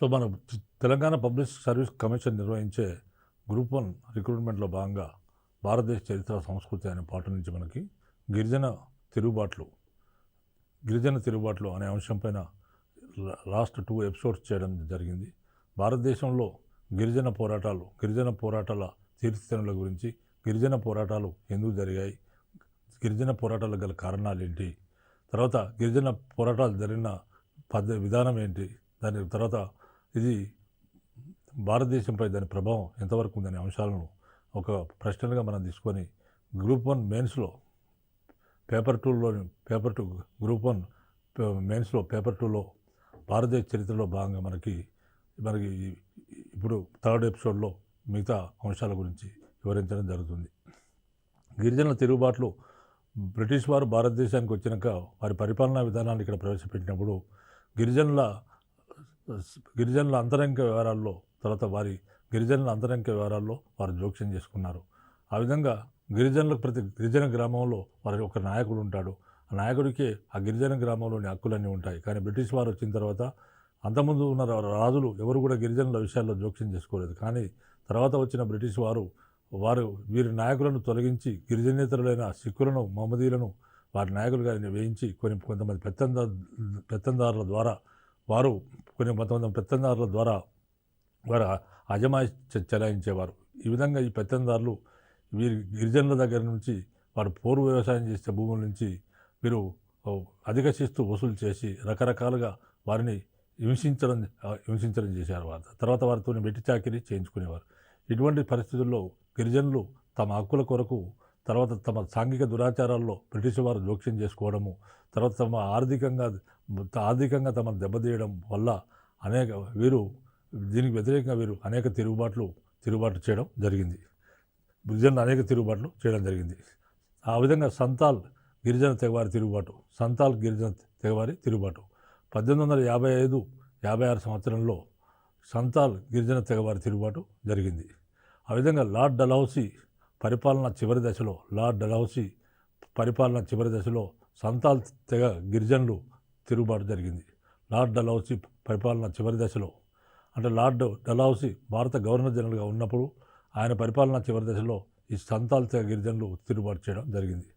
So మన Telangana public service commission నిర్వహించే group one రిక్రూట్మెంట్లో భాగంగా భారతదేశ చరిత్ర సంస్కృతి అనే పాట నుంచి మనకి గిరిజన తిరుగుబాట్లు గిరిజన తిరుగుబాట్లు అనే అంశంపైన లాస్ట్ టూ ఎపిసోడ్స్ చేయడం జరిగింది. భారతదేశంలో గిరిజన పోరాటాలు గిరిజన పోరాటాల తీర్థనుల గురించి గిరిజన పోరాటాలు ఎందుకు జరిగాయి గిరిజన పోరాటాలకు గల కారణాలు ఏంటి తర్వాత గిరిజన పోరాటాలు జరిగిన పద్ధ విధానం ఏంటి దాని తర్వాత ఇది భారతదేశంపై దాని ప్రభావం ఎంతవరకు ఉందనే అంశాలను ఒక ప్రశ్నలుగా మనం తీసుకొని గ్రూప్ వన్ మెయిన్స్లో పేపర్ టూలోని పేపర్ టూ గ్రూప్ వన్ మెయిన్స్లో పేపర్ టూలో భారతదేశ చరిత్రలో భాగంగా మనకి మనకి ఇప్పుడు థర్డ్ ఎపిసోడ్లో మిగతా అంశాల గురించి వివరించడం జరుగుతుంది. గిరిజనుల తిరుగుబాట్లు బ్రిటిష్ వారు భారతదేశానికి వచ్చినాక వారి పరిపాలనా విధానాన్ని ఇక్కడ ప్రవేశపెట్టినప్పుడు గిరిజనుల గిరిజనుల అంతరంగ వ్యవహారాల్లో తర్వాత వారి గిరిజనుల అంతరంగ వ్యవహారాల్లో వారు జోక్యం చేసుకున్నారు. ఆ విధంగా గిరిజనులకు ప్రతి గిరిజన గ్రామంలో వారి ఒక నాయకుడు ఉంటాడు. ఆ నాయకుడికే ఆ గిరిజన గ్రామంలోని హక్కులన్నీ ఉంటాయి. కానీ బ్రిటిష్ వారు వచ్చిన తర్వాత అంతకుముందు ఉన్న రాజులు ఎవరు కూడా గిరిజనుల విషయాల్లో జోక్యం చేసుకోలేదు. కానీ తర్వాత వచ్చిన బ్రిటిష్ వారు వారు వీరి నాయకులను తొలగించి గిరిజనేతరులైన సిక్కులను మహమ్మదీలను వారి నాయకులుగా వేయించి కొన్ని కొంతమంది పెత్తందా పెత్తందారుల ద్వారా వారు కొన్ని కొంతమంది పెత్తందారుల ద్వారా వారు అజమాయి చెలాయించేవారు. ఈ విధంగా ఈ పెత్తందారులు వీరి గిరిజనుల దగ్గర నుంచి వారు పోరు వ్యవసాయం చేసే భూముల నుంచి వీరు అధిక శిస్తు వసూలు చేసి రకరకాలుగా వారిని హింసించడం హింసించడం చేశారు వారు. తర్వాత వారితో వెట్టి చాకిరీ చేయించుకునేవారు. ఇటువంటి పరిస్థితుల్లో గిరిజనులు తమ హక్కుల కొరకు తర్వాత తమ సాంఘిక దురాచారాల్లో బ్రిటిష్ వారు జోక్యం చేసుకోవడము తర్వాత తమ ఆర్థికంగా ఆర్థికంగా తమను దెబ్బతీయడం వల్ల అనేక వీరు దీనికి వ్యతిరేకంగా వీరు అనేక తిరుగుబాట్లు తిరుగుబాట్లు చేయడం జరిగింది. గిరిజనులు అనేక తిరుగుబాట్లు చేయడం జరిగింది. ఆ విధంగా సంతాల్ గిరిజన తెగవారి తిరుగుబాటు సంతాల్ గిరిజన తెగవారి తిరుగుబాటు. పద్దెనిమిది వందల యాభై ఐదు యాభై ఆరు సంవత్సరంలో సంతాల్ గిరిజన తెగవారి తిరుగుబాటు జరిగింది. ఆ విధంగా లార్డ్ డలహౌసీ పరిపాలన చివరి దశలో లార్డ్ డలహౌసీ పరిపాలన చివరి దశలో సంతాల్ తెగ గిరిజనులు తిరుగుబాటు జరిగింది. లార్డ్ డలౌసీ పరిపాలన చివరి దశలో అంటే లార్డ్ డలౌసీ భారత గవర్నర్ జనరల్గా ఉన్నప్పుడు ఆయన పరిపాలన చివరి దశలో ఈ సంతాల్ తెగ గిరిజనులు తిరుగుబాటు చేయడం జరిగింది.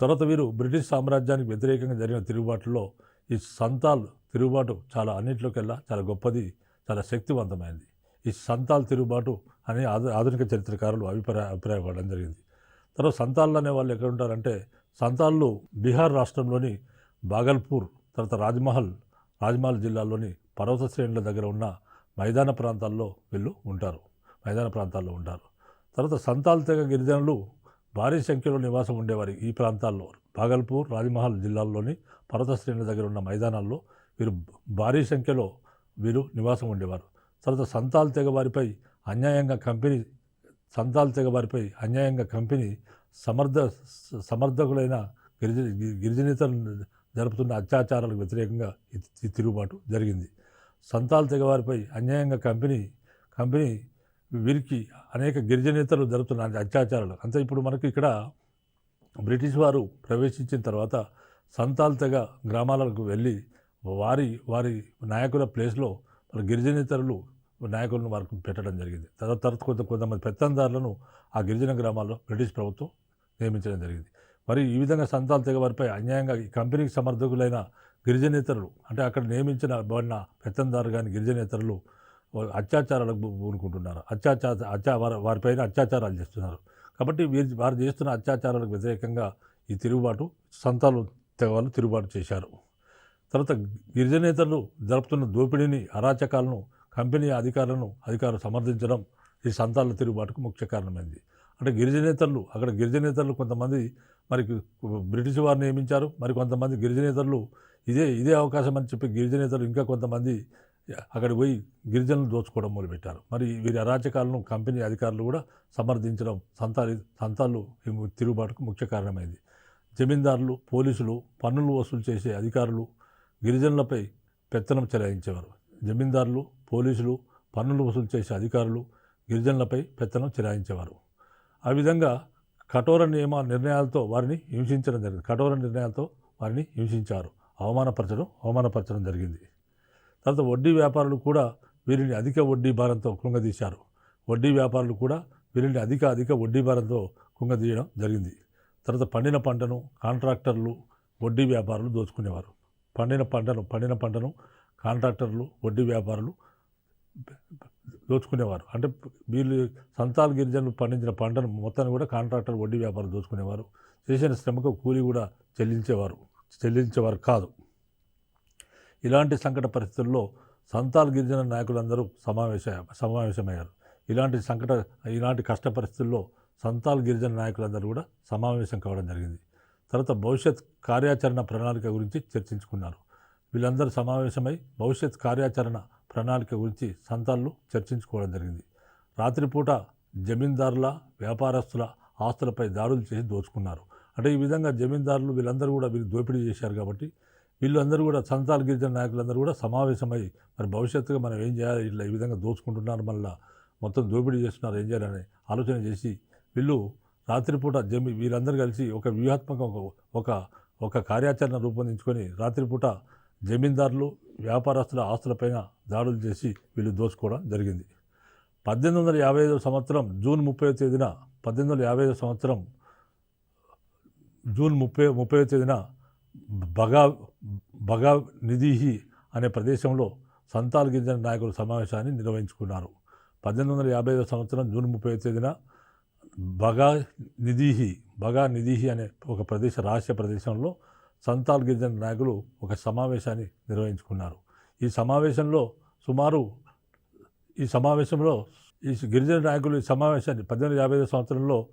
తర్వాత వీరు బ్రిటిష్ సామ్రాజ్యానికి వ్యతిరేకంగా జరిగిన తిరుగుబాటులో ఈ సంతాల్ తిరుగుబాటు చాలా అన్నింటిలోకెల్లా చాలా గొప్పది చాలా శక్తివంతమైనది ఈ సంతాల్ తిరుగుబాటు అని ఆధునిక చరిత్రకారులు అభిప్రాయ అభిప్రాయపడడం జరిగింది. తర్వాత సంతాళ్ళు అనే వాళ్ళు ఎక్కడ ఉంటారంటే సంతాళ్ళు బీహార్ రాష్ట్రంలోని బాగల్పూర్ తర్వాత రాజ్మహల్ రాజ్మహల్ జిల్లాలోని పర్వత శ్రేణుల దగ్గర ఉన్న మైదాన ప్రాంతాల్లో వీళ్ళు ఉంటారు. మైదాన ప్రాంతాల్లో ఉంటారు. తర్వాత సంతాల్ తెగ గిరిజనులు భారీ సంఖ్యలో నివాసం ఉండేవారు ఈ ప్రాంతాల్లో. భాగల్పూర్ రాజ్మహల్ జిల్లాల్లోని పర్వత శ్రేణుల దగ్గర ఉన్న మైదానాల్లో వీరు భారీ సంఖ్యలో వీరు నివాసం ఉండేవారు. తర్వాత సంతాల్ తెగ వారిపై అన్యాయంగా కంపెనీ సంతాల్ తెగ వారిపై అన్యాయంగా కంపెనీ సమర్థ సమర్థకులైన గిరిజ గిరిజనేతలు జరుపుతున్న అత్యాచారాలకు వ్యతిరేకంగా ఈ తిరుగుబాటు జరిగింది. సంతాల్ తెగ వారిపై అన్యాయంగా కంపెనీ కంపెనీ వీరికి అనేక గిరిజనేతలు జరుపుతున్న అత్యాచారాలు. అంతే ఇప్పుడు మనకి ఇక్కడ బ్రిటిష్ వారు ప్రవేశించిన తర్వాత సంతాల్ తెగ గ్రామాలకు వెళ్ళి వారి వారి నాయకుల ప్లేస్లో మన గిరిజనేతరులు నాయకులను వారికి పెట్టడం జరిగింది. తర్వాత తర్వాత కొంత కొంతమంది పెత్తందారులను ఆ గిరిజన గ్రామాల్లో బ్రిటిష్ ప్రభుత్వం నియమించడం జరిగింది. మరి ఈ విధంగా సంతాలు తెగ వారిపై అన్యాయంగా ఈ కంపెనీకి సమర్థకులైన గిరిజనేతరులు అంటే అక్కడ నియమించిన బడిన పెత్తందారు కానీ గిరిజనేతరులు అత్యాచారాలకు పూనుకుంటున్నారు. అత్యాచార అత్యా వారి వారిపైన అత్యాచారాలు చేస్తున్నారు. కాబట్టి వీరి వారు చేస్తున్న అత్యాచారాలకు వ్యతిరేకంగా ఈ తిరుగుబాటు సంతాలు తెగవాళ్ళు తిరుగుబాటు చేశారు. తర్వాత గిరిజనేతలు జరుపుతున్న దోపిడీని అరాచకాలను కంపెనీ అధికారులను అధికారులు సమర్థించడం ఈ సంతాల తిరుగుబాటుకు ముఖ్య కారణమైంది. అంటే గిరిజనేతలు అక్కడ గిరిజనేతలు కొంతమంది మరి బ్రిటిష్ వారు నియమించారు. మరి కొంతమంది గిరిజనేతరులు ఇదే ఇదే అవకాశం అని చెప్పి గిరిజనేతలు ఇంకా కొంతమంది అక్కడికి పోయి గిరిజనులు దోచుకోవడం మొదలుపెట్టారు. మరి వీరి అరాచకాలను కంపెనీ అధికారులు కూడా సమర్థించడం సంతాలి సంతాలు ఈ తిరుగుబాటుకు ముఖ్య కారణమైంది. జమీందారులు పోలీసులు పన్నులు వసూలు చేసే అధికారులు గిరిజనులపై పెత్తనం చెలాయించేవారు. జమీందారులు పోలీసులు పన్నులు వసూలు చేసే అధికారులు గిరిజనులపై పెత్తనం చెలాయించేవారు. ఆ విధంగా కఠోర నియమ నిర్ణయాలతో వారిని హింసించడం జరిగింది. కఠోర నిర్ణయాలతో వారిని హింసించారు. అవమానపరచడం అవమానపరచడం జరిగింది. తర్వాత వడ్డీ వ్యాపారులు కూడా వీరిని అధిక వడ్డీ భారంతో కృంగదీశారు. వడ్డీ వ్యాపారులు కూడా వీరిని అధిక అధిక వడ్డీ భారంతో కుంగదీయడం జరిగింది. తర్వాత పండిన పంటను కాంట్రాక్టర్లు వడ్డీ వ్యాపారులు దోచుకునేవారు. పండిన పంటను పండిన పంటను కాంట్రాక్టర్లు వడ్డీ వ్యాపారులు దోచుకునేవారు. అంటే వీళ్ళు సంతాల్ గిరిజనులు పండించిన పంటను మొత్తాన్ని కూడా కాంట్రాక్టర్ వడ్డీ వ్యాపారం దోచుకునేవారు. చేసిన శ్రమకు కూలి కూడా చెల్లించేవారు చెల్లించేవారు కాదు. ఇలాంటి సంకట పరిస్థితుల్లో సంతాల్ గిరిజన నాయకులందరూ సమావేశ సమావేశమయ్యారు. ఇలాంటి సంకట ఇలాంటి కష్ట పరిస్థితుల్లో సంతాల్ గిరిజన నాయకులందరూ కూడా సమావేశం కావడం జరిగింది. తర్వాత భవిష్యత్ కార్యాచరణ ప్రణాళిక గురించి చర్చించుకున్నారు. వీళ్ళందరూ సమావేశమై భవిష్యత్ కార్యాచరణ ప్రణాళిక గురించి సంతాన్లు చర్చించుకోవడం జరిగింది. రాత్రిపూట జమీందారుల వ్యాపారస్తుల ఆస్తులపై దాడులు చేసి దోచుకున్నారు. అంటే ఈ విధంగా జమీందారులు వీళ్ళందరూ కూడా వీళ్ళు దోపిడీ చేశారు కాబట్టి వీళ్ళందరూ కూడా సంతాల్ గిరిజన నాయకులందరూ కూడా సమావేశమై మరి భవిష్యత్తుగా మనం ఏం చేయాలి ఇట్లా ఈ విధంగా దోచుకుంటున్నారు మళ్ళీ మొత్తం దోపిడీ చేస్తున్నారు ఏం చేయాలని ఆలోచన చేసి వీళ్ళు రాత్రిపూట జమి వీళ్ళందరూ కలిసి ఒక వ్యూహాత్మక ఒక- ఒక ఒక కార్యాచరణ రూపొందించుకొని రాత్రిపూట జమీందారులు వ్యాపారస్తుల ఆస్తులపైన దాడులు చేసి వీళ్ళు దోచుకోవడం జరిగింది. పద్దెనిమిది వందల యాభై ఐదో సంవత్సరం జూన్ ముప్పై తేదీన పద్దెనిమిది వందల యాభై ఐదో సంవత్సరం జూన్ ముప్పై ముప్పై తేదీన బగా బగా నిధిహి అనే ప్రదేశంలో సంతాల్ గిరిజన నాయకుల సమావేశాన్ని నిర్వహించుకున్నారు. పద్దెనిమిది వందల యాభై ఐదో సంవత్సరం జూన్ ముప్పై తేదీన బగా నిధిహి బగా నిధిహి అనే ఒక ప్రదేశ రహస్య ప్రదేశంలో సంతాల్ గిరిజన నాయకులు ఒక సమావేశాన్ని నిర్వహించుకున్నారు. ఈ సమావేశంలో సుమారు ఈ సమావేశంలో ఈ గిరిజన నాయకులు ఈ సమావేశాన్ని పద్దెనిమిది యాభై ఐదు సంవత్సరంలో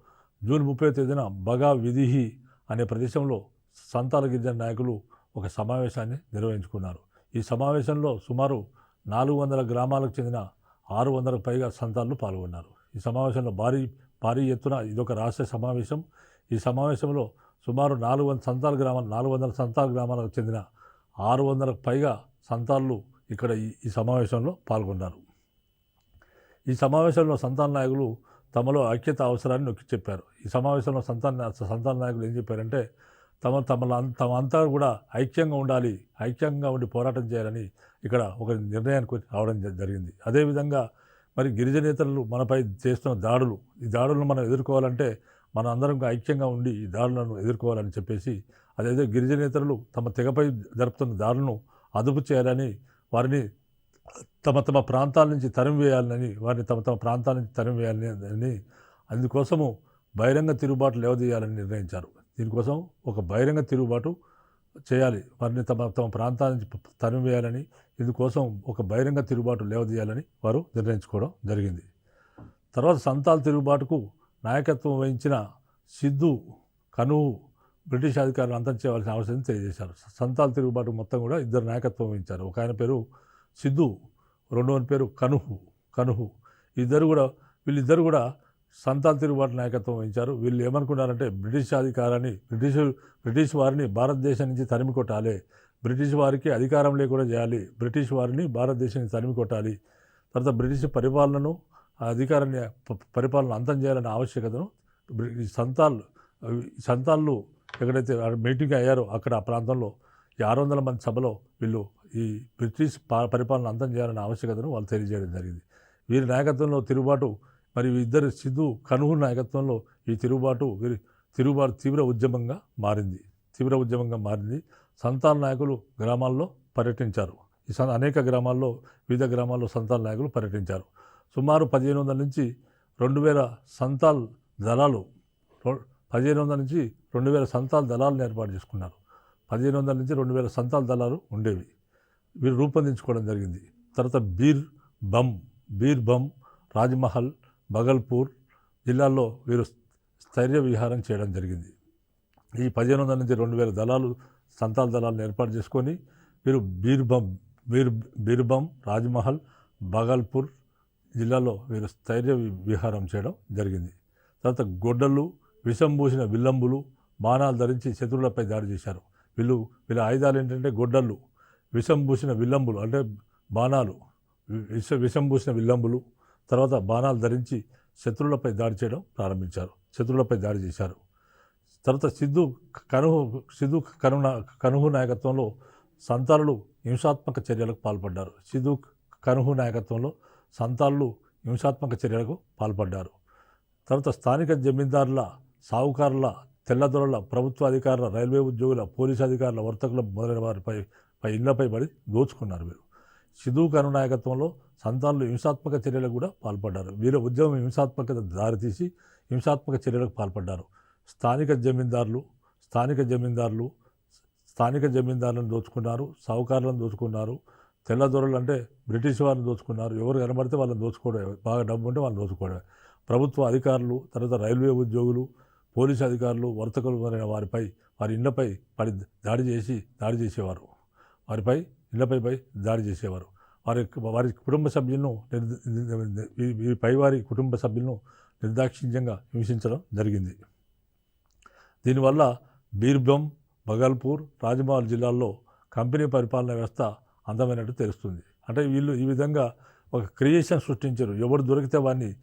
జూన్ ముప్పై తేదీన బగా విధిహి అనే ప్రదేశంలో సంతాల గిరిజన నాయకులు ఒక సమావేశాన్ని నిర్వహించుకున్నారు. ఈ సమావేశంలో సుమారు నాలుగు వందల గ్రామాలకు చెందిన ఆరు వందలకు పైగా సంతాలు పాల్గొన్నారు. ఈ సమావేశంలో భారీ భారీ ఎత్తున ఇదొక రాష్ట్ర సమావేశం. ఈ సమావేశంలో సుమారు నాలుగు వందల సంతాల గ్రామాలు నాలుగు వందల సంతాల గ్రామాలకు చెందిన ఆరు వందలకు పైగా సంతాళ్ళు ఇక్కడ ఈ ఈ సమావేశంలో పాల్గొన్నారు. ఈ సమావేశంలో సంతాన నాయకులు తమలో ఐక్యత అవసరాన్ని నొక్కి చెప్పారు. ఈ సమావేశంలో సంతాన సంతాన నాయకులు ఏం చెప్పారంటే తమ తమ తమ అంతా కూడా ఐక్యంగా ఉండాలి ఐక్యంగా ఉండి పోరాటం చేయాలని ఇక్కడ ఒక నిర్ణయానికి రావడం జ- జరిగింది. అదేవిధంగా మరి గిరిజనేతలు మనపై చేస్తున్న దాడులు ఈ దాడులను మనం ఎదుర్కోవాలంటే మన అందరం ఐక్యంగా ఉండి ఈ దాడులను ఎదుర్కోవాలని చెప్పేసి అదేదో గిరిజనేతలు తమ తెగపై జరుపుతున్న దాడులను అదుపు చేయాలని వారిని తమ తమ ప్రాంతాల నుంచి తరిమివేయాలని వారిని తమ తమ ప్రాంతాల నుంచి తరిమివేయాలని అని అందుకోసము బహిరంగ తిరుగుబాటు లేవదీయాలని నిర్ణయించారు. దీనికోసం ఒక బహిరంగ తిరుగుబాటు చేయాలి. వారిని తమ తమ ప్రాంతాల నుంచి తరిమివేయాలని ఇందుకోసం ఒక బహిరంగ తిరుగుబాటు లేవదీయాలని వారు నిర్ణయించుకోవడం జరిగింది. తర్వాత సంతాల్ తిరుగుబాటుకు నాయకత్వం వహించిన సిద్ధు కనువు బ్రిటిష్ అధికారులు అంతం చేయవలసిన అవసరం తెలియజేశారు. సంతాల్ తిరుగుబాటు మొత్తం కూడా ఇద్దరు నాయకత్వం వహించారు. ఒక ఆయన పేరు సిద్ధు రెండవ పేరు కనుహు కనుహు. ఇద్దరు కూడా వీళ్ళిద్దరు కూడా సంతాల్ తిరుగుబాటు నాయకత్వం వహించారు. వీళ్ళు ఏమనుకున్నారంటే బ్రిటిష్ అధికారాన్ని బ్రిటిష్ బ్రిటిష్ వారిని భారతదేశం నుంచి తరిమి కొట్టాలి. బ్రిటిష్ వారికి అధికారం లేకుండా చేయాలి. బ్రిటిష్ వారిని భారతదేశానికి తరిమి కొట్టాలి. తర్వాత బ్రిటిష్ పరిపాలనను అధికారాన్ని పరిపాలన అంతం చేయాలనే ఆవశ్యకతను ఈ సంతాల్ సంతాల్లో సంతాళ్ళు ఎక్కడైతే మీటింగ్ అయ్యారో అక్కడ ఆ ప్రాంతంలో ఈ ఆరు వందల మంది సభలో వీళ్ళు ఈ బ్రిటిష్ పరిపాలన అంతం చేయాలనే ఆవశ్యకతను వాళ్ళు తెలియజేయడం జరిగింది. వీరి నాయకత్వంలో తిరుగుబాటు మరి ఇద్దరు సిద్ధు కనుహు నాయకత్వంలో ఈ తిరుగుబాటు వీరి తిరుగుబాటు తీవ్ర ఉద్యమంగా మారింది. తీవ్ర ఉద్యమంగా మారింది. సంతాన నాయకులు గ్రామాల్లో పర్యటించారు. ఈ స- అనేక గ్రామాల్లో వివిధ గ్రామాల్లో సంతాల్ నాయకులు పర్యటించారు. సుమారు పదిహేను వందల నుంచి రెండు వేల సంతాల్ దళాలు రొ- పదిహేను వందల నుంచి రెండు వేల సంతాల్ దళాలను ఏర్పాటు చేసుకున్నారు. పదిహేను వందల నుంచి రెండు వేల సంతాల్ దళాలు ఉండేవి. వీరు రూపొందించుకోవడం జరిగింది. తర్వాత బీర్ బమ్ బీర్ బమ్ రాజ్మహల్ బగల్పూర్ జిల్లాల్లో వీరు స్థైర్య విహారం చేయడం జరిగింది. ఈ పదిహేను వందల నుంచి రెండు వేల దళాలు సంతాల్ దళాలను ఏర్పాటు చేసుకొని వీరు బీర్బమ్ బీర్ బీర్బమ్ రాజ్మహల్ బగల్పూర్ జిల్లాలో వీరు స్థైర్య విహారం చేయడం జరిగింది. తర్వాత గొడ్డళ్ళు విషం పూసిన విల్లంబులు బాణాలు ధరించి శత్రువులపై దాడి చేశారు. వీళ్ళు వీళ్ళ ఆయుధాలు ఏంటంటే గొడ్డళ్ళు విషంభూసిన విల్లంబులు అంటే బాణాలు విష విషంబూసిన విల్లంబులు. తర్వాత బాణాలు ధరించి శత్రువులపై దాడి చేయడం ప్రారంభించారు శత్రువులపై దాడి చేశారు. తర్వాత సిద్ధు కనుహు సిద్ధు కను కనుహు నాయకత్వంలో సంతాలులు హింసాత్మక చర్యలకు పాల్పడ్డారు. సిధు కనుహు నాయకత్వంలో సంతాలులు హింసాత్మక చర్యలకు పాల్పడ్డారు. తర్వాత స్థానిక జమీందారుల సావుకారుల తెల్లదొరల ప్రభుత్వ అధికారుల రైల్వే ఉద్యోగుల పోలీసు అధికారుల వర్తకుల మొదలైన వారిపై పై ఇళ్ళపై పడి దోచుకున్నారు వీరు. సిధు కరుణ నాయకత్వంలో సంతానులు హింసాత్మక చర్యలకు కూడా పాల్పడ్డారు. వీరి ఉద్యమం హింసాత్మకత దారితీసి హింసాత్మక చర్యలకు పాల్పడ్డారు. స్థానిక జమీందారులు స్థానిక జమీందారులు స్థానిక జమీందారులను దోచుకున్నారు సావుకారులను దోచుకున్నారు తెల్లదొరలు అంటే బ్రిటిష్ వారిని దోచుకున్నారు ఎవరు కనబడితే వాళ్ళని దోచుకోవడమే బాగా డబ్బు ఉంటే వాళ్ళని దోచుకోవడమే. ప్రభుత్వ అధికారులు తర్వాత రైల్వే ఉద్యోగులు పోలీసు అధికారులు వర్తకులు మొదలైన వారిపై వారి ఇళ్ళపై పడి దాడి చేసి దాడి చేసేవారు. వారిపై ఇళ్ళపై పై దాడి చేసేవారు. వారి వారి కుటుంబ సభ్యులను పై వారి కుటుంబ సభ్యులను నిర్దాక్షిణ్యంగా హింసించడం జరిగింది. దీనివల్ల బీర్భం బగల్పూర్ రాజమహల్ జిల్లాల్లో కంపెనీ పరిపాలన వ్యవస్థ అందమైనట్టు తెలుస్తుంది. అంటే వీళ్ళు ఈ విధంగా ఒక క్రియేషన్ సృష్టించారు. ఎవరు దొరికితే వాడిని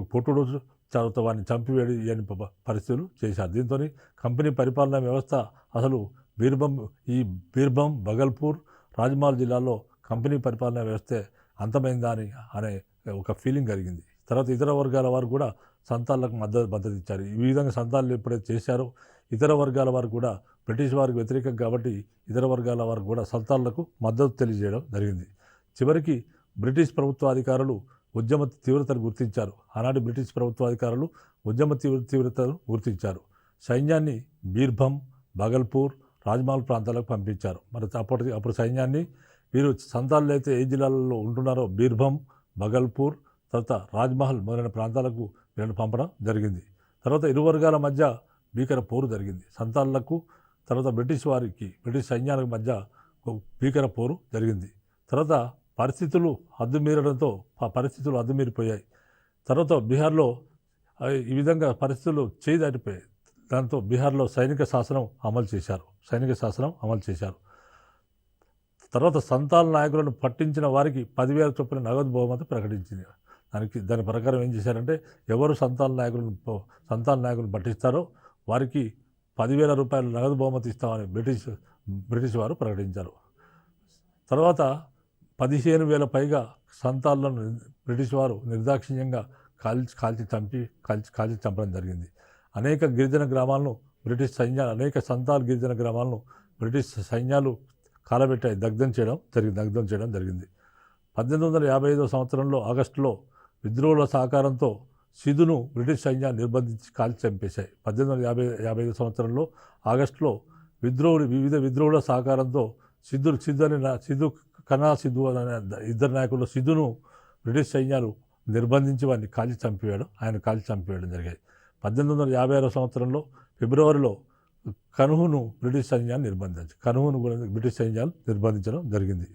పొట్టుడు తర్వాత వారిని చంపివేడి అని పరిస్థితులు చేశారు. దీంతో కంపెనీ పరిపాలనా వ్యవస్థ అసలు బీర్భం ఈ బీర్భం బగల్పూర్ రాజమహల్ జిల్లాలో కంపెనీ పరిపాలనా వ్యవస్థే అంతమైందా అని అనే ఒక ఫీలింగ్ కలిగింది. తర్వాత ఇతర వర్గాల వారు కూడా సంతాలకు మద్దతు మద్దతు ఇచ్చారు. ఈ విధంగా సంతాలు ఎప్పుడైతే చేశారో ఇతర వర్గాల వారు కూడా బ్రిటిష్ వారికి వ్యతిరేకం కాబట్టి ఇతర వర్గాల వారు కూడా సంతాలకు మద్దతు తెలియజేయడం జరిగింది. చివరికి బ్రిటిష్ ప్రభుత్వ అధికారులు ఉద్యమ తీవ్రతను గుర్తించారు. ఆనాటి బ్రిటిష్ ప్రభుత్వ అధికారులు ఉద్యమ తీవ్ర తీవ్రతను గుర్తించారు. సైన్యాన్ని బీర్భం భగల్పూర్ రాజ్మహల్ ప్రాంతాలకు పంపించారు. మరి అప్పటి అప్పుడు సైన్యాన్ని వీరు సంతాలు అయితే ఏ జిల్లాలలో ఉంటున్నారో బీర్భం భగల్పూర్ తర్వాత రాజ్మహల్ మొదలైన ప్రాంతాలకు వీళ్ళని పంపడం జరిగింది. తర్వాత ఇరు వర్గాల మధ్య భీకర పోరు జరిగింది. సంతాలకు తర్వాత బ్రిటిష్ వారికి బ్రిటిష్ సైన్యాలకు మధ్య భీకర పోరు జరిగింది. తర్వాత పరిస్థితులు అద్దుమీరడంతో పరిస్థితులు అద్దుమీరిపోయాయి. తర్వాత బీహార్లో ఈ విధంగా పరిస్థితులు చేయి దాటిపోయాయి దాంతో బీహార్లో సైనిక శాసనం అమలు చేశారు. సైనిక శాసనం అమలు చేశారు. తర్వాత సంతాల నాయకులను పట్టించిన వారికి పదివేల చొప్పున నగదు బహుమతి ప్రకటించింది. దానికి దాని ప్రకారం ఏం చేశారంటే ఎవరు సంతాన నాయకులను ప- సంతాన నాయకులను పట్టిస్తారో వారికి పదివేల రూపాయల నగదు బహుమతి ఇస్తామని బ్రిటిష్ బ్రిటిష్ వారు ప్రకటించారు. తర్వాత పదిహేను వేల పైగా సంతాలను బ్రిటిష్ వారు నిర్దాక్షిణ్యంగా కాల్చి కాల్చి చంపి కాల్చి కాల్చి చంపడం జరిగింది. అనేక గిరిజన గ్రామాలను బ్రిటిష్ సైన్యాలు అనేక సంతాల్ గిరిజన గ్రామాలను బ్రిటిష్ సైన్యాలు కాలబెట్టాయి. దగ్ధం చేయడం జరిగింది దగ్ధం చేయడం జరిగింది. పద్దెనిమిది వందల యాభై ఐదో సంవత్సరంలో ఆగస్టులో విద్రోహుల సహకారంతో సిధును బ్రిటిష్ సైన్యాన్ని నిర్బంధించి కాల్చి చంపేశాయి. పద్దెనిమిది వందల యాభై యాభై ఐదు సంవత్సరంలో ఆగస్టులో విద్రోహులు వివిధ విద్రోహుల సహకారంతో సిద్ధు సిద్ధు అని సిద్ధు కన్నా సిద్ధు అనే ఇద్దరు నాయకులు సిద్ధును బ్రిటిష్ సైన్యాలు నిర్బంధించి వారిని కాల్చి చంపివేయడం ఆయన కాల్చి చంపివేయడం జరిగింది పద్దెనిమిది వందల యాభై ఆరో సంవత్సరంలో ఫిబ్రవరిలో కనుహును బ్రిటిష్ సైన్యాన్ని నిర్బంధించి కనుహును కూడా బ్రిటిష్ సైన్యాలు నిర్బంధించడం జరిగింది.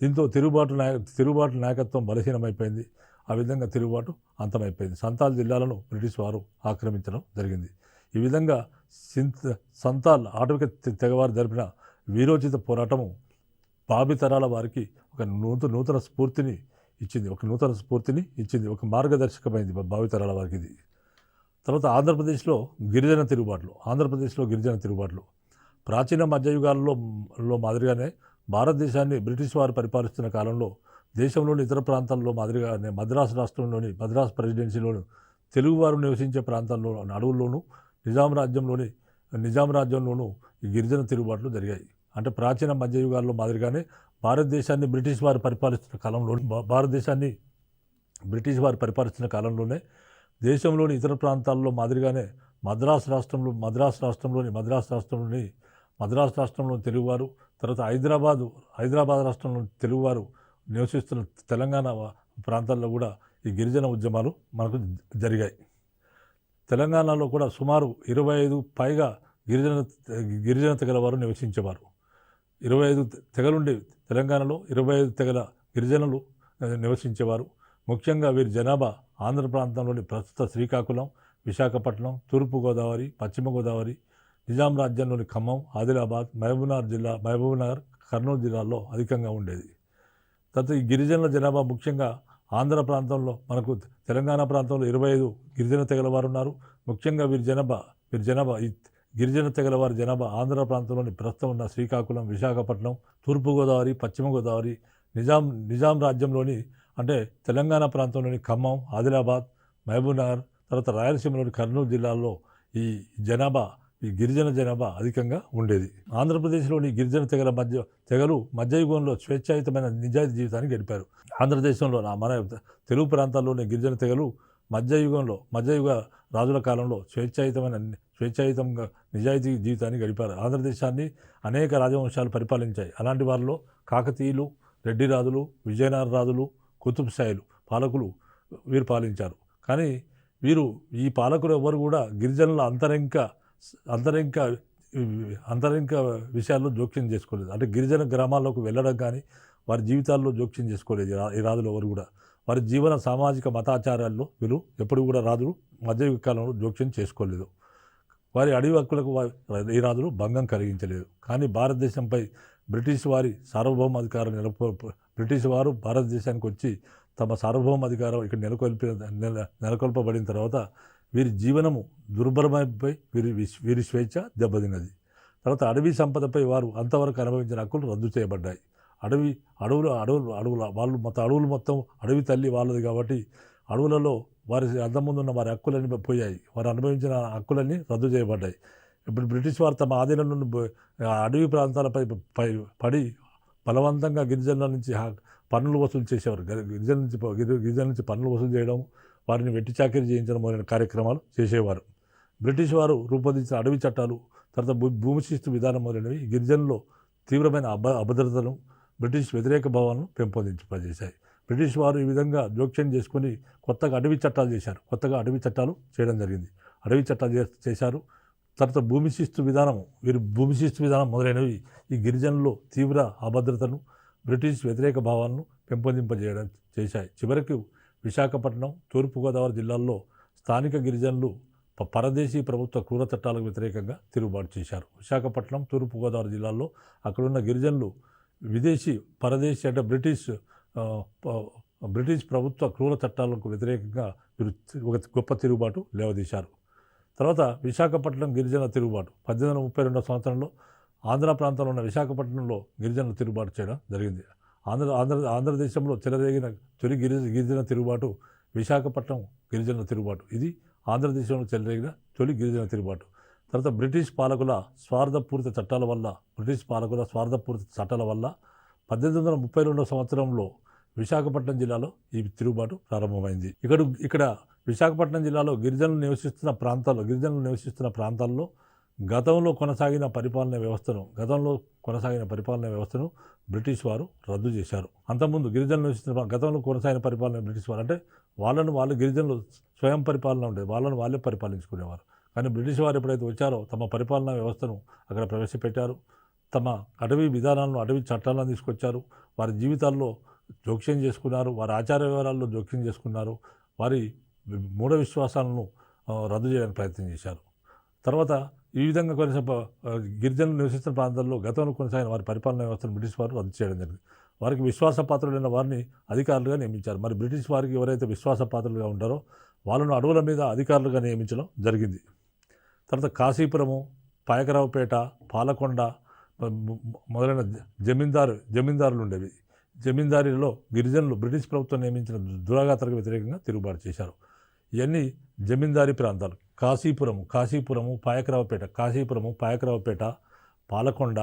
దీంతో తిరుగుబాటు నాయ తిరుగుబాటు నాయకత్వం బలహీనమైపోయింది. ఆ విధంగా తిరుగుబాటు అంతమైపోయింది. సంతాల్ జిల్లాలను బ్రిటిష్ వారు ఆక్రమించడం జరిగింది. ఈ విధంగా సింత్ సంతాల్ ఆటవిక తెగవారు జరిపిన వీరోచిత పోరాటము భావితరాల వారికి ఒక నూతన నూతన స్ఫూర్తిని ఇచ్చింది ఒక నూతన స్ఫూర్తిని ఇచ్చింది ఒక మార్గదర్శకమైంది భావితరాల వారికి ఇది. తర్వాత ఆంధ్రప్రదేశ్లో గిరిజన తిరుగుబాట్లు ఆంధ్రప్రదేశ్లో గిరిజన తిరుగుబాట్లు. ప్రాచీన మధ్యయుగాలలో లో మాదిరిగానే భారతదేశాన్ని బ్రిటిష్ వారు పరిపాలిస్తున్న కాలంలో దేశంలోని ఇతర ప్రాంతాల్లో మాదిరిగానే మద్రాసు రాష్ట్రంలోని మద్రాసు ప్రెసిడెన్సీలోను తెలుగువారు నివసించే ప్రాంతాల్లో అడవుల్లోనూ నిజాం రాజ్యంలోని నిజాం రాజ్యంలోనూ ఈ గిరిజన తిరుగుబాట్లు జరిగాయి. అంటే ప్రాచీన మధ్యయుగాల్లో మాదిరిగానే భారతదేశాన్ని బ్రిటిష్ వారు పరిపాలిస్తున్న కాలంలో భారతదేశాన్ని బ్రిటిష్ వారు పరిపాలిస్తున్న కాలంలోనే దేశంలోని ఇతర ప్రాంతాల్లో మాదిరిగానే మద్రాసు రాష్ట్రంలో మద్రాసు రాష్ట్రంలోని మద్రాసు రాష్ట్రంలోని మద్రాసు రాష్ట్రంలోని తెలుగువారు తర్వాత హైదరాబాదు హైదరాబాద్ రాష్ట్రంలోని తెలుగువారు నివసిస్తున్న తెలంగాణ ప్రాంతాల్లో కూడా ఈ గిరిజన ఉద్యమాలు మనకు జరిగాయి. తెలంగాణలో కూడా సుమారు ఇరవై ఐదు పైగా గిరిజన గిరిజన తెగల వారు నివసించేవారు. ఇరవై ఐదు తెగలుండి తెలంగాణలో ఇరవై ఐదు తెగల గిరిజనులు నివసించేవారు. ముఖ్యంగా వీరి జనాభా ఆంధ్ర ప్రాంతంలోని ప్రస్తుత శ్రీకాకుళం విశాఖపట్నం తూర్పుగోదావరి పశ్చిమ గోదావరి నిజాం రాజ్యంలోని ఖమ్మం ఆదిలాబాద్ మహబూబ్నగర్ జిల్లా మహబూబ్నగర్ కర్నూలు జిల్లాల్లో అధికంగా ఉండేది. తర్వాత ఈ గిరిజనుల జనాభా ముఖ్యంగా ఆంధ్ర ప్రాంతంలో మనకు తెలంగాణ ప్రాంతంలో ఇరవై ఐదు గిరిజన తెగల వారు ఉన్నారు. ముఖ్యంగా వీరి జనాభా వీరి జనాభా ఈ గిరిజన తెగల వారి జనాభా ఆంధ్ర ప్రాంతంలోని ప్రస్తుతం ఉన్న శ్రీకాకుళం విశాఖపట్నం తూర్పుగోదావరి పశ్చిమ గోదావరి నిజాం నిజాం రాజ్యంలోని అంటే తెలంగాణ ప్రాంతంలోని ఖమ్మం ఆదిలాబాద్ మహబూబ్నగర్ తర్వాత రాయలసీమలోని కర్నూలు జిల్లాల్లో ఈ జనాభా ఈ గిరిజన జనాభా అధికంగా ఉండేది. ఆంధ్రప్రదేశ్లోని గిరిజన తెగల మధ్య తెగలు మధ్యయుగంలో స్వేచ్ఛాయుతమైన నిజాయితీ జీవితాన్ని గడిపారు. ఆంధ్రదేశంలో నా- మన తెలుగు ప్రాంతాల్లోని గిరిజన తెగలు మధ్యయుగంలో మధ్యయుగ రాజుల కాలంలో స్వేచ్ఛాయుతమైన స్వేచ్ఛాయుతంగా నిజాయితీ జీవితాన్ని గడిపారు. ఆంధ్రదేశాన్ని అనేక రాజవంశాలు పరిపాలించాయి. అలాంటి వారిలో కాకతీయులు రెడ్డి రాజులు విజయనగర రాజులు పాలకులు వీరు పాలించారు. కానీ వీరు ఈ పాలకులు ఎవరు కూడా గిరిజనుల అంతరింక అంతరంక అంతరంక విషయాల్లో జోక్యం చేసుకోలేదు. అంటే గిరిజన గ్రామాల్లోకి వెళ్ళడం కానీ వారి జీవితాల్లో జోక్యం చేసుకోలేదు ఈ ఈ రాజులు ఎవరు కూడా. వారి జీవన సామాజిక మతాచారాల్లో వీరు ఎప్పుడు కూడా రాజులు మధ్యయుగ కాలంలో జోక్యం చేసుకోలేదు. వారి అడవి హక్కులకు ఈ రాజులు భంగం కలిగించలేదు. కానీ భారతదేశంపై బ్రిటిష్ వారి సార్వభౌమాధికారం నెలకొ బ్రిటిష్ వారు భారతదేశానికి వచ్చి తమ సార్వభౌమాధికారం ఇక్కడ నెలకొల్పిన నెల నెలకొల్పబడిన తర్వాత వీరి జీవనము దుర్భరమైపై వీరి వీరి స్వేచ్ఛ దెబ్బతిన్నది. తర్వాత అడవి సంపదపై వారు అంతవరకు అనుభవించిన హక్కులు రద్దు చేయబడ్డాయి. అడవి అడవులు అడవులు అడవుల వాళ్ళు మొత్తం అడవులు మొత్తం అడవి తల్లి వాళ్ళది కాబట్టి అడవులలో వారి అంతకుముందున్న వారి హక్కులన్నీ పోయాయి. వారు అనుభవించిన హక్కులన్నీ రద్దు చేయబడ్డాయి. ఇప్పుడు బ్రిటిష్ వారు తమ ఆధీనం నుండి అడవి ప్రాంతాలపై పై పడి బలవంతంగా గిరిజనుల నుంచి హా- పన్నులు వసూలు చేసేవారు. గరి- గిరిజనుల నుంచి గిరి- గిరిజనుల నుంచి పన్నులు వసూలు చేయడం వారిని వెట్టి చాకరీ చేయించడం మొదలైన కార్యక్రమాలు చేసేవారు. బ్రిటిష్ వారు రూపొందించిన అడవి చట్టాలు తర్వాత భూ భూమి శిస్తు విధానం మొదలైనవి గిరిజనుల్లో తీవ్రమైన అభ అభద్రతను బ్రిటిష్ వ్యతిరేక భావాలను పెంపొందింపజేశాయి బ్రిటిష్ వారు ఈ విధంగా జోక్యం చేసుకొని కొత్తగా అడవి చట్టాలు చేశారు. కొత్తగా అడవి చట్టాలు చేయడం జరిగింది. అడవి చట్టాలు చేశారు. తర్వాత భూమి శిస్తు విధానం వీరు భూమి శిస్తు విధానం మొదలైనవి ఈ గిరిజనుల్లో తీవ్ర అభద్రతను బ్రిటిష్ వ్యతిరేక భావాలను పెంపొందింపజేయడం చేశాయి. చివరికి విశాఖపట్నం తూర్పుగోదావరి జిల్లాల్లో స్థానిక గిరిజనులు పరదేశీ ప్రభుత్వ క్రూర చట్టాలకు వ్యతిరేకంగా తిరుగుబాటు చేశారు. విశాఖపట్నం తూర్పుగోదావరి జిల్లాల్లో అక్కడున్న గిరిజనులు విదేశీ పరదేశీ అంటే బ్రిటిష్ బ్రిటిష్ ప్రభుత్వ క్రూర చట్టాలకు వ్యతిరేకంగా వీరు ఒక గొప్ప తిరుగుబాటు లేవదీశారు. తర్వాత విశాఖపట్నం గిరిజన తిరుగుబాటు. పద్దెనిమిది వందల ముప్పై రెండవ సంవత్సరంలో ఆంధ్ర ప్రాంతంలో ఉన్న విశాఖపట్నంలో గిరిజనులు తిరుగుబాటు చేయడం జరిగింది. ఆంధ్ర ఆంధ్ర ఆంధ్రదేశంలో చెలరేగిన తొలి గిరిజ గిరిజన తిరుగుబాటు విశాఖపట్నం గిరిజనుల తిరుగుబాటు. ఇది ఆంధ్రదేశంలో చెలరేగిన తొలి గిరిజన తిరుగుబాటు. తర్వాత బ్రిటిష్ పాలకుల స్వార్థపూరిత చట్టాల వల్ల బ్రిటిష్ పాలకుల స్వార్థపూరిత చట్టాల వల్ల పద్దెనిమిది వందల ముప్పై రెండవ సంవత్సరంలో విశాఖపట్నం జిల్లాలో ఈ తిరుగుబాటు ప్రారంభమైంది. ఇక్కడ ఇక్కడ విశాఖపట్నం జిల్లాలో గిరిజనులు నివసిస్తున్న ప్రాంతాల్లో గిరిజనులు నివసిస్తున్న ప్రాంతాల్లో గతంలో కొనసాగిన పరిపాలన వ్యవస్థను గతంలో కొనసాగిన పరిపాలన వ్యవస్థను బ్రిటిష్ వారు రద్దు చేశారు. అంతకుముందు గిరిజనులు నివసిస్తున్న గతంలో కొనసాగిన పరిపాలన బ్రిటిష్ వారు అంటే వాళ్ళను వాళ్ళు గిరిజనులు స్వయం పరిపాలన ఉండేది వాళ్ళను వాళ్ళే పరిపాలించుకునేవారు. కానీ బ్రిటిష్ వారు ఎప్పుడైతే వచ్చారో తమ పరిపాలనా వ్యవస్థను అక్కడ ప్రవేశపెట్టారు. తమ అటవీ విధానాలను అటవీ చట్టాలను తీసుకొచ్చారు. వారి జీవితాల్లో జోక్యం చేసుకున్నారు. వారి ఆచార వ్యవహారాల్లో జోక్యం చేసుకున్నారు. వారి మూఢ విశ్వాసాలను రద్దు చేయడానికి ప్రయత్నం చేశారు. తర్వాత ఈ విధంగా కొన్ని గిరిజనులు నివసిస్తున్న ప్రాంతాల్లో గతంలో కొనసాగిన వారి పరిపాలన వ్యవస్థను బ్రిటిష్ వారు రద్దు చేయడం జరిగింది. వారికి విశ్వాస విశ్వాసపాత్రులైన వారిని అధికారులుగా నియమించారు. మరి బ్రిటిష్ వారికి ఎవరైతే విశ్వాస పాత్రలుగా ఉంటారో వాళ్ళను అడవుల మీద అధికారులుగా నియమించడం జరిగింది. తర్వాత కాశీపురము పాయకరావుపేట పాలకొండ మొదలైన జమీందారు జమీందారులు ఉండేవి జమీందారీలో గిరిజనులు బ్రిటిష్ ప్రభుత్వం నియమించిన దు- దురాఘాతలకు వ్యతిరేకంగా తిరుగుబాటు చేశారు. ఇవన్నీ జమీందారీ ప్రాంతాలు. కాశీపురము కాశీపురము పాయకరావుపేట కాశీపురము పాయకరావుపేట పాలకొండ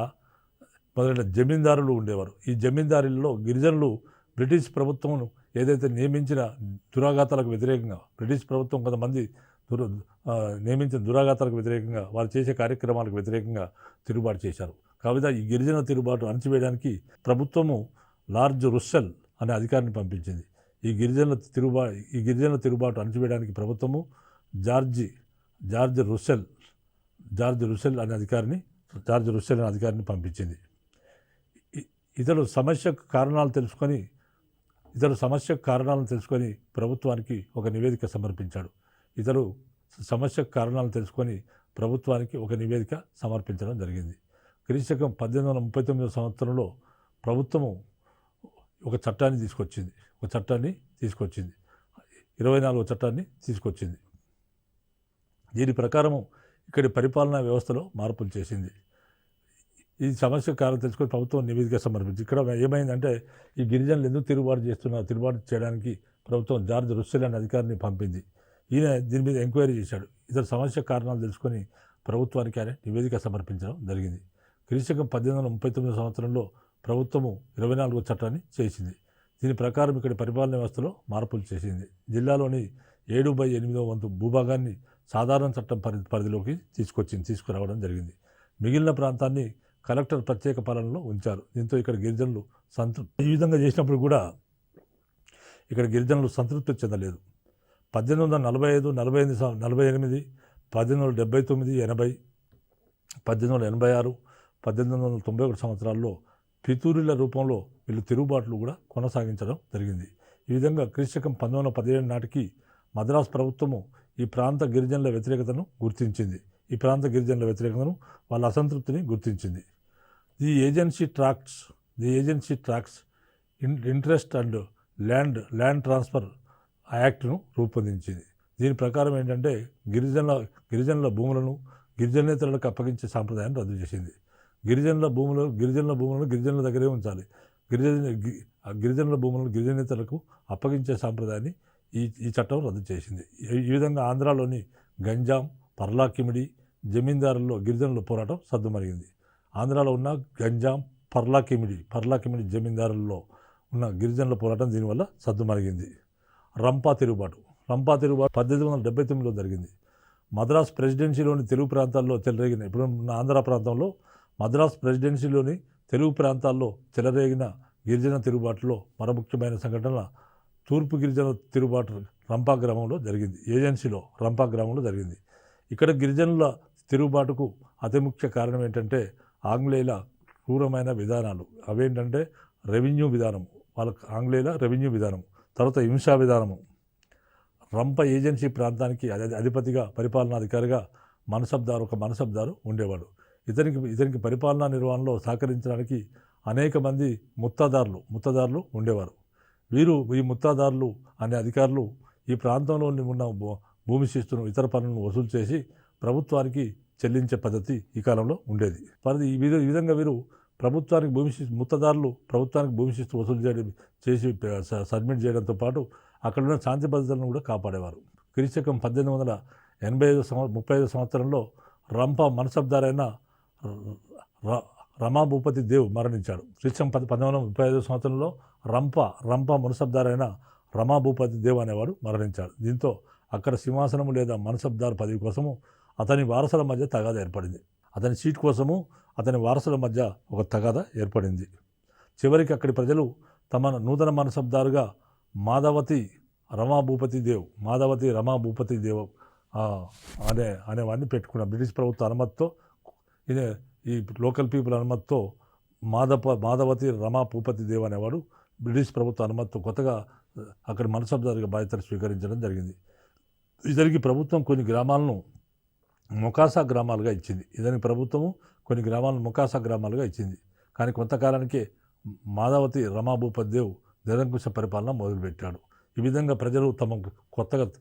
మొదలైన జమీందారులు ఉండేవారు. ఈ జమీందారీల్లో గిరిజనులు బ్రిటిష్ ప్రభుత్వం ఏదైతే నియమించిన దురాఘాతాలకు వ్యతిరేకంగా బ్రిటిష్ ప్రభుత్వం కొంతమంది దుర నియమించిన దురాఘాతాలకు వ్యతిరేకంగా వారు చేసే కార్యక్రమాలకు వ్యతిరేకంగా తిరుగుబాటు చేశారు. కాబట్టి ఈ గిరిజన తిరుగుబాటు అణచివేయడానికి ప్రభుత్వము లార్జ్ రుస్సెల్ అనే అధికారిని పంపించింది. ఈ గిరిజనుల తిరుగుబా ఈ గిరిజనుల తిరుగుబాటు అణచివేయడానికి ప్రభుత్వము George George Russell George Russell అనే అధికారిని జార్జ్ రుస్సెల్ అనే అధికారిని పంపించింది. ఇతడు సమస్యకు కారణాలు తెలుసుకొని ఇతడు సమస్యకు కారణాలను తెలుసుకొని ప్రభుత్వానికి ఒక నివేదిక సమర్పించాడు. ఇతడు సమస్యకు కారణాలు తెలుసుకొని ప్రభుత్వానికి ఒక నివేదిక సమర్పించడం జరిగింది. క్రీశకం పద్దెనిమిది వందల ముప్పై తొమ్మిదో సంవత్సరంలో ప్రభుత్వము ఒక చట్టాన్ని తీసుకొచ్చింది. ఒక చట్టాన్ని తీసుకొచ్చింది. ఇరవై నాలుగో చట్టాన్ని తీసుకొచ్చింది. దీని ప్రకారము ఇక్కడి పరిపాలనా వ్యవస్థలో మార్పులు చేసింది. ఈ సమస్య కారణం తెలుసుకొని ప్రభుత్వం నివేదిక సమర్పించి ఇక్కడ ఏమైందంటే ఈ గిరిజనులు ఎందుకు తిరుగుబాటు చేస్తున్నారు? తిరుగుబాటు చేయడానికి ప్రభుత్వం జార్జ్ రుస్సెల్ అనే అధికారిని పంపింది. ఈయన దీని మీద ఎంక్వైరీ చేశాడు. ఇతర సమస్య కారణాలు తెలుసుకొని ప్రభుత్వానికి ఆయన నివేదిక సమర్పించడం జరిగింది. క్రీశకం పద్దెనిమిది వందల ముప్పై తొమ్మిది సంవత్సరంలో ప్రభుత్వము ఇరవై నాలుగో చట్టాన్ని చేసింది. దీని ప్రకారం ఇక్కడ పరిపాలన వ్యవస్థలో మార్పులు చేసింది. జిల్లాలోని ఏడు బై ఎనిమిదో వంతు భూభాగాన్ని సాధారణ చట్టం పరి పరిధిలోకి తీసుకొచ్చింది తీసుకురావడం జరిగింది. మిగిలిన ప్రాంతాన్ని కలెక్టర్ ప్రత్యేక పాలనలో ఉంచారు. దీంతో ఇక్కడ గిరిజనులు సంతృప్తి ఈ విధంగా చేసినప్పుడు కూడా ఇక్కడ గిరిజనులు సంతృప్తి చెందలేదు. పద్దెనిమిది వందల నలభై ఐదు నలభై ఎనిమిది నలభై ఎనిమిది పద్దెనిమిది వందల డెబ్బై తొమ్మిది ఎనభై పద్దెనిమిది వందల ఎనభై ఆరు పద్దెనిమిది వందల తొంభై ఒకటి సంవత్సరాల్లో పితూరిల రూపంలో వీళ్ళు తిరుగుబాట్లు కూడా కొనసాగించడం జరిగింది. ఈ విధంగా క్రీశకం పంతొమ్మిది వందల పదిహేడు నాటికి మద్రాసు ప్రభుత్వము ఈ ప్రాంత గిరిజనుల వ్యతిరేకతను గుర్తించింది. ఈ ప్రాంత గిరిజనుల వ్యతిరేకతను వాళ్ళ అసంతృప్తిని గుర్తించింది. The agency tracts the agency tracts in interest and land land transfer యాక్ట్ను రూపొందించింది. దీని ప్రకారం ఏంటంటే గిరిజనుల గిరిజనుల భూములను గిరిజనేతరులకు అప్పగించే సాంప్రదాయాన్ని రద్దు చేసింది. గిరిజనుల భూములు గిరిజనుల భూములను గిరిజనుల దగ్గరే ఉంచాలి. గిరిజన గిరిజనుల భూములను గిరిజనేతలకు అప్పగించే సాంప్రదాయాన్ని ఈ ఈ చట్టం రద్దు చేసింది. ఈ- విధంగా ఆంధ్రాలోని గంజాం పర్లాకిమిడి జమీందారుల్లో గిరిజనుల పోరాటం సద్దుమరిగింది. ఆంధ్రాలో ఉన్న గంజాం పర్లాకిమిడి పర్లాకిమిడి జమీందారుల్లో ఉన్న గిరిజనుల పోరాటం దీనివల్ల సద్దుమరిగింది. రంపా తిరుగుబాటు. రంపా తిరుగుబాటు పద్దెనిమిది వందల డెబ్బై తొమ్మిదిలో జరిగింది. మద్రాస్ ప్రెసిడెన్సీలోని తెలుగు ప్రాంతాల్లో చెలరేగిన ఇప్పుడు ఉన్న ఆంధ్ర ప్రాంతంలో మద్రాస్ ప్రెసిడెన్సీలోని తెలుగు ప్రాంతాల్లో చెలరేగిన గిరిజన తిరుగుబాటులో మరో ముఖ్యమైన సంఘటన తూర్పు గిరిజన తిరుగుబాటు రంపా గ్రామంలో జరిగింది. ఏజెన్సీలో రంపా గ్రామంలో జరిగింది. ఇక్కడ గిరిజనుల తిరుగుబాటుకు అతి ముఖ్య కారణం ఏంటంటే ఆంగ్లేయుల క్రూరమైన విధానాలు. అవేంటంటే రెవెన్యూ విధానం. వాళ్ళ ఆంగ్లేయుల రెవెన్యూ విధానం. తర్వాత హింసా విధానము. రంప ఏజెన్సీ ప్రాంతానికి అధిపతిగా పరిపాలనాధికారిగా మనసబ్దారు ఒక మనసబ్దారు ఉండేవాడు. ఇతనికి ఇతనికి పరిపాలనా నిర్వహణలో సహకరించడానికి అనేక మంది ముత్తాదారులు ముత్తదారులు ఉండేవారు. వీరు ఈ ముత్తాదారులు అనే అధికారులు ఈ ప్రాంతంలో ఉన్న భూ- భూమి శిస్తును ఇతర పనులను వసూలు చేసి ప్రభుత్వానికి చెల్లించే పద్ధతి ఈ కాలంలో ఉండేది. మరి ఈ విధ- ఈ విధంగా వీరు ప్రభుత్వానికి భూమి శిస్తు ముత్తదారులు ప్రభుత్వానికి భూమి శిస్తు వసూలు చేయడం చేసి సబ్మిట్ చేయడంతో పాటు అక్కడ ఉన్న శాంతి భద్రతలను కూడా కాపాడేవారు. క్రీశకం పద్దెనిమిది వందల ఎనభై ఐదు సంవ ముప్పై ఐదు సంవత్సరంలో రంప మనసబ్దారైన రమా భూపతి దేవ్ మరణించాడు క్రీశకం పది పంతొమ్మిది వందల ముప్పై ఐదు సంవత్సరంలో రంప రంప మునసబ్దారైన రమా భూపతి దేవ్ అనేవాడు మరణించాడు. దీంతో అక్కడ సింహాసనము లేదా మనసబ్దార్ పదవి కోసము అతని వారసుల మధ్య తగాద ఏర్పడింది. అతని సీట్ కోసము అతని వారసుల మధ్య ఒక తగాద ఏర్పడింది. చివరికి అక్కడి ప్రజలు తమ నూతన మనసబ్దారుగా మాధవతి రమా భూపతి దేవ్ మాధవతి రమా భూపతి దేవ్ అనే అనేవాడిని పెట్టుకున్న బ్రిటిష్ ప్రభుత్వ అనుమతితో ఇదే ఈ లోకల్ పీపుల్ అనుమతితో మాధవ మాధవతి రమా భూపతి దేవ్ అనేవాడు బ్రిటిష్ ప్రభుత్వ అనుమతితో కొత్తగా అక్కడ మనసబ్దారుగా బాధ్యతలు స్వీకరించడం జరిగింది. ఇతనికి ప్రభుత్వం కొన్ని గ్రామాలను మొకాసా గ్రామాలుగా ఇచ్చింది. ఇతని ప్రభుత్వము కొన్ని గ్రామాలను మొకాసా గ్రామాలుగా ఇచ్చింది. కానీ కొంతకాలానికే మాధవతి రమాభూపతిదేవ్ నిరంకుశ పరిపాలన మొదలుపెట్టాడు. ఈ విధంగా ప్రజలు తమ కొత్తగా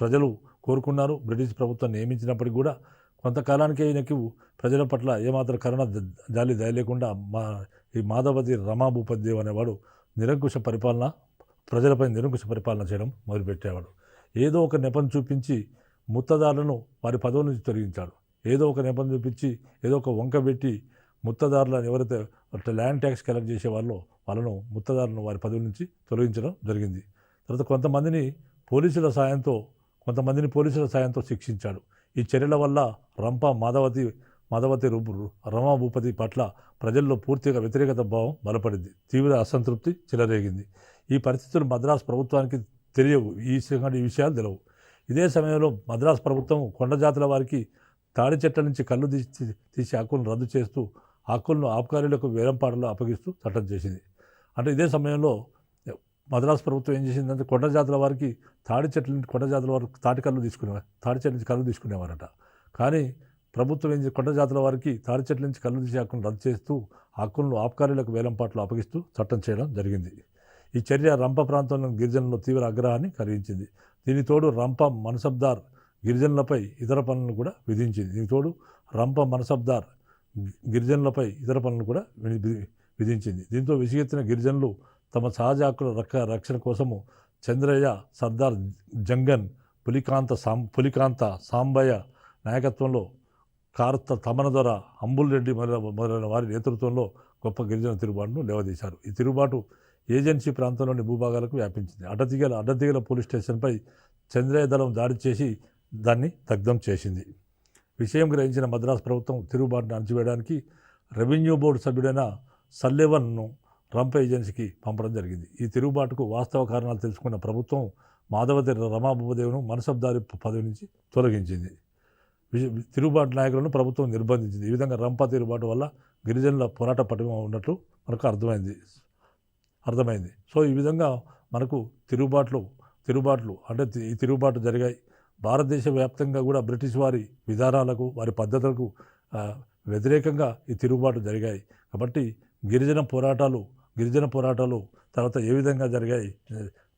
ప్రజలు కోరుకున్నారు. బ్రిటిష్ ప్రభుత్వం నియమించినప్పటికీ కూడా కొంతకాలానికే ఈయనకి ప్రజల పట్ల ఏమాత్రం కరుణ జాలి దయ లేకుండా మా ఈ మాధవతి రమా భూపతిదేవ్ అనేవాడు నిరంకుశ పరిపాలన ప్రజలపై నిరంకుశ పరిపాలన చేయడం మొదలుపెట్టేవాడు. ఏదో ఒక నెపం చూపించి ముత్తదారులను వారి పదవుల నుంచి తొలగించాడు. ఏదో ఒక నెపం చూపించి ఏదో ఒక వంక పెట్టి ముత్తదారులను ఎవరైతే అట్లా ల్యాండ్ ట్యాక్స్ కలెక్ట్ చేసే వాళ్ళో వాళ్ళను ముత్తదారులను వారి పదవుల నుంచి తొలగించడం జరిగింది. తర్వాత కొంతమందిని పోలీసుల సాయంతో కొంతమందిని పోలీసుల సాయంతో శిక్షించాడు. ఈ చర్యల వల్ల రంప మాధవతి మాధవతి రూపు రమా భూపతి పట్ల ప్రజల్లో పూర్తిగా వ్యతిరేకత భావం బలపడింది. తీవ్ర అసంతృప్తి చెలరేగింది. ఈ పరిస్థితులు మద్రాసు ప్రభుత్వానికి తెలియవు. ఈ సంగతి ఈ విషయాలు తెలియవు ఇదే సమయంలో మద్రాసు ప్రభుత్వం కొండ జాతుల వారికి తాడి చెట్ల నుంచి కళ్ళు తీసి తీసి హక్కులను రద్దు చేస్తూ హక్కులను ఆబ్కారీలకు వేలంపాటలో అప్పగిస్తూ చట్టం చేసింది. అంటే ఇదే సమయంలో మద్రాసు ప్రభుత్వం ఏం చేసిందంటే కొండ జాతుల వారికి తాడి చెట్ల నుంచి కొండ జాతుల వారికి తాటి కళ్ళు తీసుకునేవారు. తాడి చెట్ల నుంచి కళ్ళు తీసుకునేవారట. కానీ ప్రభుత్వం ఏం కొండ జాతుల వారికి తాడి చెట్ల నుంచి కళ్ళు తీసి హక్కును రద్దు చేస్తూ హక్కులను ఆబ్కారీలకు పాటలు అప్పగిస్తూ చట్టం చేయడం జరిగింది. ఈ చర్య రంప ప్రాంతంలోని గిరిజనుల్లో తీవ్ర ఆగ్రహాన్ని కలిగించింది. దీని తోడు రంప మనసబ్దార్ గిరిజనులపై ఇతర పనులను కూడా విధించింది. దీని తోడు రంప మనసబ్దార్ గిరిజనులపై ఇతర పనులను కూడా విధించింది. దీంతో విసిగెత్తిన గిరిజనులు తమ సహజ హక్కుల రక్ష రక్షణ కోసము చంద్రయ్య సర్దార్ జంగన్ పులికాంత సాం పులికాంత సాంబయ్య నాయకత్వంలో కార్త తమన ద్వారా అంబుల్ రెడ్డి మొదల- మొదలైన వారి నేతృత్వంలో గొప్ప గిరిజన తిరుగుబాటును లేవదీశారు. ఈ తిరుగుబాటు ఏజెన్సీ ప్రాంతంలోని భూభాగాలకు వ్యాపించింది. అడ్డతీగల అడ్డతీగల పోలీస్ స్టేషన్పై చంద్రయ్య దళం దాడి చేసి దాన్ని దగ్ధం చేసింది. విషయం గ్రహించిన మద్రాసు ప్రభుత్వం తిరుగుబాటును అణచివేయడానికి రెవెన్యూ బోర్డు సభ్యుడైన సల్లెవన్ను రంప ఏజెన్సీకి పంపడం జరిగింది. ఈ తిరుగుబాటుకు వాస్తవ కారణాలు తెలుసుకున్న ప్రభుత్వం మాధవతి రమాబుదేవును మనసబ్దారి పదవి నుంచి తొలగించింది. తిరుగుబాటు నాయకులను ప్రభుత్వం నిర్బంధించింది. ఈ విధంగా రంప తిరుగుబాటు వల్ల గిరిజనుల పోరాట పటిమ ఉన్నట్లు మనకు అర్థమైంది. అర్థమైంది. సో ఈ విధంగా మనకు తిరుగుబాట్లు తిరుగుబాట్లు అంటే ఈ తిరుగుబాటు జరిగాయి. భారతదేశ వ్యాప్తంగా కూడా బ్రిటిష్ వారి విధానాలకు వారి పద్ధతులకు వ్యతిరేకంగా ఈ తిరుగుబాటు జరిగాయి. కాబట్టి గిరిజన పోరాటాలు గిరిజన పోరాటాలు తర్వాత ఏ విధంగా జరిగాయి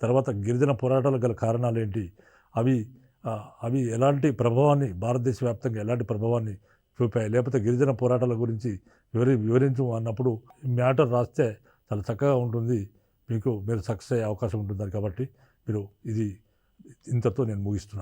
తర్వాత గిరిజన పోరాటాలు గల కారణాలు ఏంటి అవి అవి ఎలాంటి ప్రభావాన్ని భారతదేశ వ్యాప్తంగా ఎలాంటి ప్రభావాన్ని చూపాయి లేకపోతే గిరిజన పోరాటాల గురించి వివరి వివరించు అన్నప్పుడు మ్యాటర్ రాస్తే చాలా చక్కగా ఉంటుంది. మీకు మీరు సక్సెస్ అయ్యే అవకాశం ఉంటుంది కాబట్టి మీరు ఇది ఇంతతో నేను ముగిస్తున్నాను